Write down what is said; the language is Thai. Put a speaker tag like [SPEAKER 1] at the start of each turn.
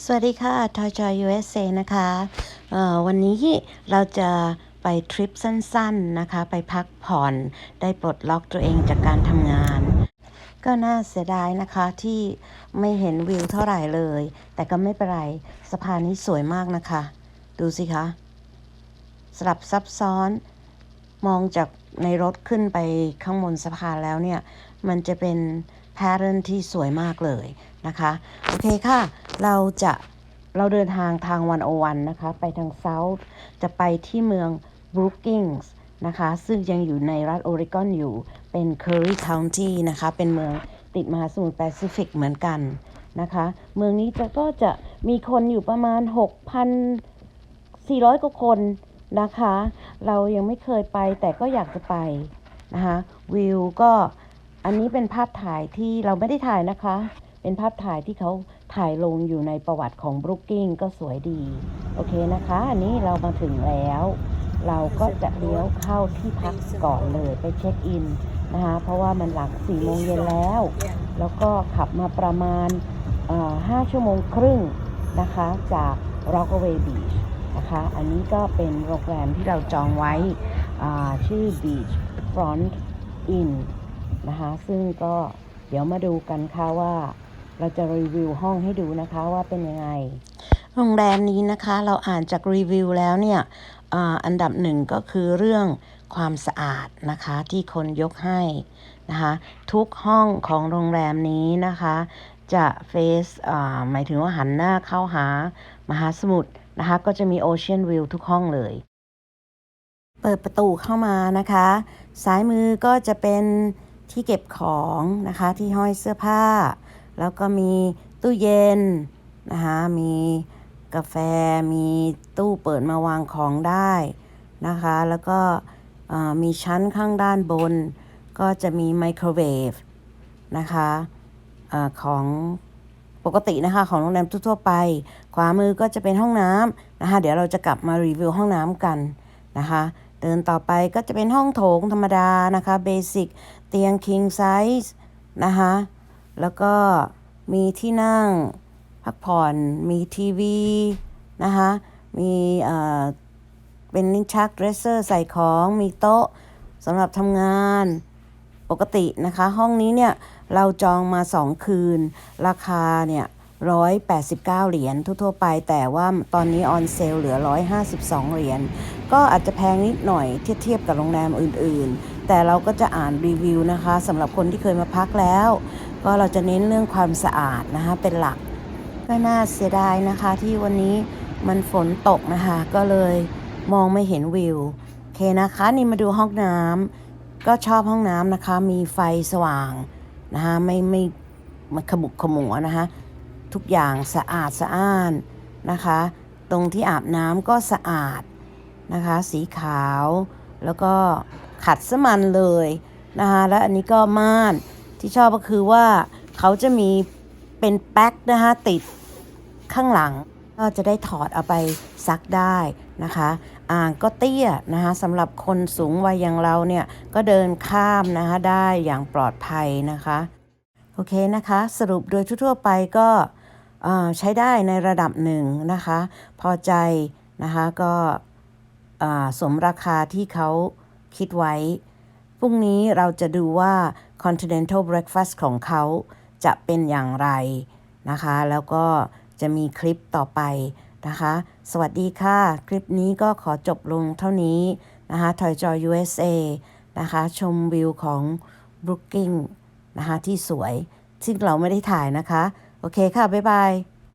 [SPEAKER 1] สวัสดีค่ะทอยจอย USA นะคะวันนี้เราจะไปทริปสั้นๆนะคะ ไปพักผ่อนได้ปลดล็อกตัวเองจากการทำงาน ก็น่าเสียดายนะคะที่ไม่เห็นวิวเท่าไหร่เลย แต่ก็ไม่เป็นไรสะพานนี้สวยมากนะคะ ดูสิคะ สลับซับซ้อนมองจากในรถขึ้นไปข้างบนสะพานแล้วเนี่ย มันจะเป็น แพทเทิร์นที่สวยมากเลยนะคะ โอเคค่ะ เราจะเราเดินทางทางวันโอวันนะคะ ไปทางเซาท์จะไปที่เมืองบรูกิงส์นะคะ ซึ่งยังอยู่ในรัฐโอริกอนอยู่เป็น Curry County นะคะ เป็นเมืองติดมหาสมุทรแปซิฟิกเหมือนกันนะคะ เมืองนี้จะก็จะมีคนอยู่ประมาณ 6,400 กว่าคนนะคะ เรายังไม่เคยไปแต่ก็อยากจะไปนะคะ วิวก็ อันนี้เป็นภาพถ่ายที่เราไม่ได้ถ่ายนะคะ เป็นภาพถ่ายที่เขาถ่ายลงอยู่ในประวัติของบรูกิงก็สวยดี โอเคนะคะ อันนี้เรามาถึงแล้ว เราก็จะเลี้ยวเข้าที่พักก่อนเลยไปเช็คอินนะคะ เพราะว่ามันหลังสี่โมงเย็นแล้ว แล้วก็ขับมาประมาณห้าชั่วโมงครึ่งนะคะ จาก Rockaway Beach นะคะ อันนี้ก็เป็นโรงแรมที่เราจองไว้ชื่อ Beach Front Inn นะคะ ซึ่งก็เดี๋ยวมาดูกันค่ะว่า เราจะรีวิวห้องให้ดูนะคะว่าเป็นยังไง โรงแรมนี้นะคะเราอ่านจากรีวิวแล้วเนี่ยอ,อันดับหนึ่งก็คือเรื่องความสะอาดนะคะที่คนยกให้นะคะทุกห้องของโรงแรมนี้นะคะจะเฟซหมายถึงว่าหันหน้าเข้าหามหาสมุทรนะคะก็จะมีโอเชียนวิวทุกห้องเลย เปิดประตูเข้ามานะคะ ซ้ายมือก็จะเป็น ที่เก็บของนะคะที่ห้อยเสื้อผ้า แล้วก็มีตู้เย็นนะคะมีกาแฟมีตู้เปิดมาวางของได้นะคะ แล้วก็มีชั้นข้างด้านบน ก็จะมีไมโครเวฟนะคะออของปกตินะคะของโรงแรมทั่วไป ขวามือก็จะเป็นห้องน้ำนะคะ เดี๋ยวเราจะกลับมารีวิวห้องน้ำกันนะคะ เดินต่อไปก็จะเป็นห้องโถงธรรมดานะคะเบสิกเตียง king size นะคะแล้วก็มีที่นั่งพักผ่อนมีทีวีนะคะมีเอ่อเป็นลิ้นชักเดรสเซอร์ใส่ของมีโต๊ะสำหรับทำงานปกตินะคะ ห้องนี้เนี่ยเราจองมา 2 คืน ราคาเนี่ย189เหรียญทั่วๆไป แต่ว่าตอนนี้ออนเซลเหลือ152เหรียญ ก็อาจจะแพงนิดหน่อยเทียบเทียบกับโรงแรมอื่นๆ แต่เราก็จะอ่านรีวิวนะคะสำหรับคนที่เคยมาพักแล้ว ก็เราจะเน้นเรื่องความสะอาดนะคะเป็นหลัก ก็น่าเสียดายนะคะที่วันนี้มันฝนตกนะคะ ก็เลยมองไม่เห็นวิวโอเคนะคะนี่มาดูห้องน้ำก็ชอบห้องน้ำนะคะ มีไฟสว่างนะคะไม่ไม่ไม่ขมุกขมัวนะคะ ทุกอย่างสะอาดสะอ้านนะคะ ตรงที่อาบน้ำก็สะอาด นะคะ สีขาว แล้วก็ขัดสมันเลยนะคะ และอันนี้ก็ม่านที่ชอบก็คือว่าเขาจะมีเป็นแป๊กนะคะติดข้างหลัง ก็จะได้ถอดเอาไปซักได้นะคะ อ่างก็เตี้ยนะคะสำหรับคนสูงวัยอย่างเราเนี่ย ก็เดินข้ามนะคะได้อย่างปลอดภัยนะคะ โอเคนะคะ สรุปโดยทั่วไปก็ใช้ได้ในระดับหนึ่งนะคะ พอใจนะคะก็ สมราคาที่เขาคิดไว้ พรุ่งนี้เราจะดูว่า Continental Breakfast ของเขาจะเป็นอย่างไรนะคะ แล้วก็จะมีคลิปต่อไปนะคะ สวัสดีค่ะ คลิปนี้ก็ขอจบลงเท่านี้นะคะทอยจอ USA นะคะ ชมวิวของ Brooking นะคะ ที่สวย ซึ่งเราไม่ได้ถ่ายนะคะ โอเคค่ะ บ๊ายบาย